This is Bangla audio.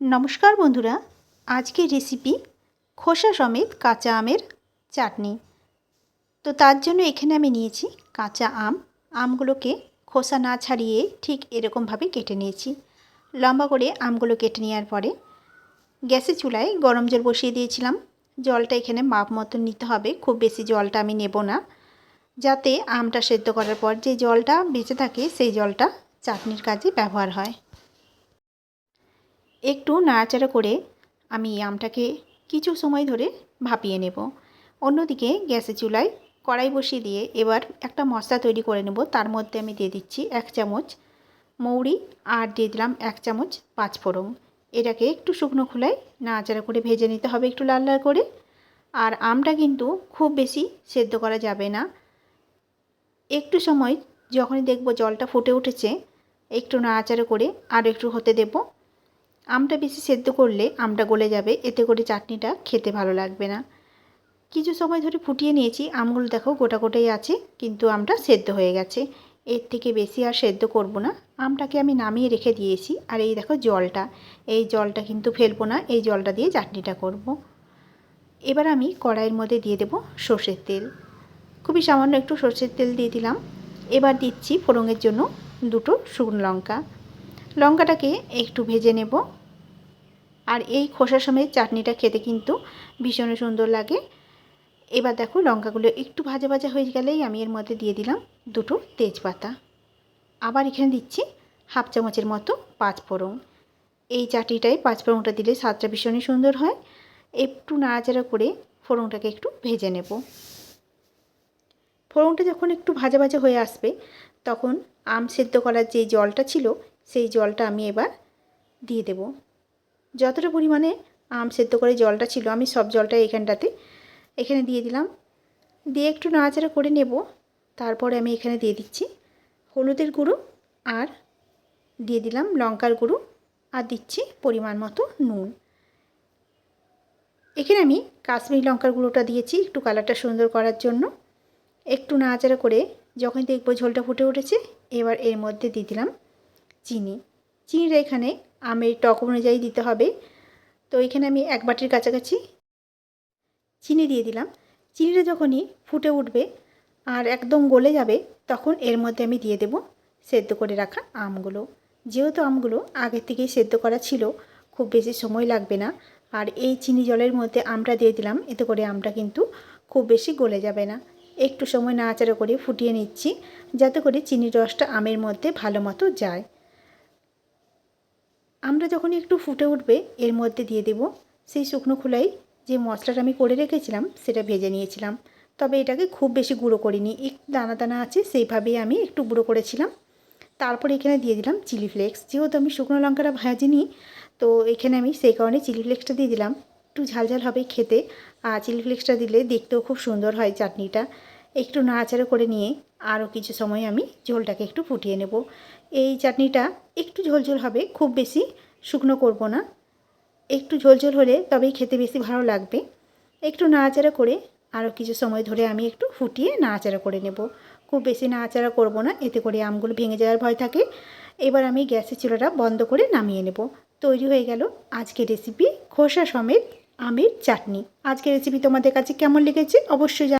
নমস্কার বন্ধুরা, আজকের রেসিপি খোসা সমেত কাঁচা আমের চাটনি। তো তার জন্য এখানে আমি নিয়েছি কাঁচা আম। আমগুলোকে খোসা না ছাড়িয়ে ঠিক এরকমভাবে কেটে নিয়েছি। লম্বা করে আমগুলো কেটে নেওয়ার পরে গ্যাসের চুলায় গরম জল বসিয়ে দিয়েছিলাম। জলটা এখানে মাপ মতন নিতে হবে, খুব বেশি জলটা আমি নেব না। যাতে আমটা সেদ্ধ করার পর যে জলটা বেঁচে থাকে, সেই জলটা চাটনির কাজে ব্যবহার হয়। একটু নাড়াচাড়া করে আমি আমটাকে কিছু সময় ধরে ভাপিয়ে নেব। অন্যদিকে গ্যাসের চুলায় কড়াই বসিয়ে দিয়ে এবার একটা মশলা তৈরি করে নেব। তার মধ্যে আমি দিয়ে দিচ্ছি এক চামচ মৌরি আর দিয়ে দিলাম এক চামচ পাঁচফোড়ন এটাকে একটু শুকনো খোলায় নাড়াচাড়া করে ভেজে নিতে হবে একটু লাল লাল করে। আর আমটা কিন্তু খুব বেশি সেদ্ধ করা যাবে না। একটু সময় যখনই দেখব জলটা ফুটে উঠেছে, একটু নাড়াচাড়া করে আর একটু হতে দেবো। আমটা বেশি সেদ্ধ করলে আমটা গলে যাবে, এতে করে চাটনিটা খেতে ভালো লাগবে না। কিছু সময় ধরে ফুটিয়ে নিয়েছি, আমগুলো দেখো গোটা গোটাই আছে, কিন্তু আমটা সেদ্ধ হয়ে গেছে। এর থেকে বেশি আর সেদ্ধ করব না। আমটাকে আমি নামিয়ে রেখে দিয়েছি, আর এই দেখো জলটা। এই জলটা কিন্তু ফেলব না, এই জলটা দিয়ে চাটনিটা করব। এবার আমি কড়াইয়ের মধ্যে দিয়ে দেব সর্ষের তেল। খুবই সামান্য একটু সর্ষের তেল দিয়ে দিলাম। এবার দিচ্ছি ফোড়নের জন্য দুটো শুকনো লঙ্কা। লঙ্কাটাকে একটু ভেজে নেব। আর এই খোসা সমেত চাটনিটা খেতে কিন্তু ভীষণ সুন্দর লাগে। এবার দেখো লঙ্কাগুলো একটু ভাজা ভাজা হয়ে গেলেই আমি এর মধ্যে দিয়ে দিলাম দুটো তেজপাতা। আবার এখানে দিচ্ছি হাফ চামচের মতো পাঁচফোড়ন। এই চাটনিটায় পাঁচফোড়নটা দিলে স্বাদটা ভীষণই সুন্দর হয়। একটু নাড়াচাড়া করে ফোড়নটাকে একটু ভেজে নেব। ফোড়নটা যখন একটু ভাজা ভাজা হয়ে আসবে, তখন আম সেদ্ধ করার যে জলটা ছিল, সেই জলটা আমি এবার দিয়ে দেব। যতটা পরিমাণে আম সেদ্ধ করে জলটা ছিল, আমি সব জলটা এখানটাতে, এখানে দিয়ে দিলাম। দিয়ে একটু নাড়াচাড়া করে নেব, তারপরে আমি এখানে দিয়ে দিচ্ছি হলুদের গুঁড়ো আর দিয়ে দিলাম লঙ্কার গুঁড়ো আর দিচ্ছি পরিমাণ মতো নুন। এখানে আমি কাশ্মীরি লঙ্কার গুঁড়োটা দিয়েছি একটু কালারটা সুন্দর করার জন্য। একটু নাড়াচাড়া করে যখন দেখব ঝোলটা ফুটে উঠেছে, এবার এর মধ্যে দিয়ে দিলাম চিনি। চিনিটা এখানে আমের টক অনুযায়ী দিতে হবে। তো এখানে আমি এক বাটির কাছাকাছি চিনি দিয়ে দিলাম। চিনিটা যখনই ফুটে উঠবে আর একদম গলে যাবে, তখন এর মধ্যে আমি দিয়ে দেব সেদ্ধ করে রাখা আমগুলো। যেহেতু আমগুলো আগের থেকেই সেদ্ধ করা ছিল, খুব বেশি সময় লাগবে না। আর এই চিনি জলের মধ্যে আমটা দিয়ে দিলাম, এতে করে আমটা কিন্তু খুব বেশি গলে যাবে না। একটু সময় নাড়াচাড়া করে ফুটিয়ে নিচ্ছি, যাতে করে চিনির রসটা আমের মধ্যে ভালো মতো যায়। আমরা যখন একটু ফুটে উঠবে, এর মধ্যে দিয়ে দেব সেই শুকনো খোলাই যে মশলাটা আমি করে রেখেছিলাম, সেটা ভেজে নিয়েছিলাম। তবে এটাকে খুব বেশি গুঁড়ো করিনি, একটু দানা দানা আছে সেইভাবেই আমি একটু গুঁড়ো করেছিলাম। তারপর এখানে দিয়ে দিলাম চিলি ফ্লেক্স। যেহেতু আমি শুকনো লঙ্কাটা ভাজিনি, তো এখানে আমি সেই কারণে চিলি ফ্লেক্সটা দিয়ে দিলাম। একটু ঝালঝাল হবে খেতে। আর চিলি ফ্লেক্সটা দিলে দেখতেও খুব সুন্দর হয় চাটনিটা। একটু নাড়াচাড়া করে নিয়ে আরও কিছু সময় আমি ঝোলটাকে একটু ফুটিয়ে নেব। এই চাটনিটা একটু ঝোলঝোল হবে, খুব বেশি শুকনো করব না। একটু ঝোলঝোল হলে তবেই খেতে বেশি ভালো লাগবে। একটু নাড়াচাড়া করে আরও কিছু সময় ধরে আমি একটু ফুটিয়ে নাড়াচাড়া করে নেব। খুব বেশি নাড়াচাড়া করব না, এতে করে আমগুলো ভেঙে যাওয়ার ভয় থাকে। এবার আমি গ্যাসের চুলাটা বন্ধ করে নামিয়ে নেব। তৈরি হয়ে গেল আজকের রেসিপি খোসা সমেত আমের চাটনি। আজকের রেসিপি তোমাদের কাছে কেমন লেগেছে অবশ্যই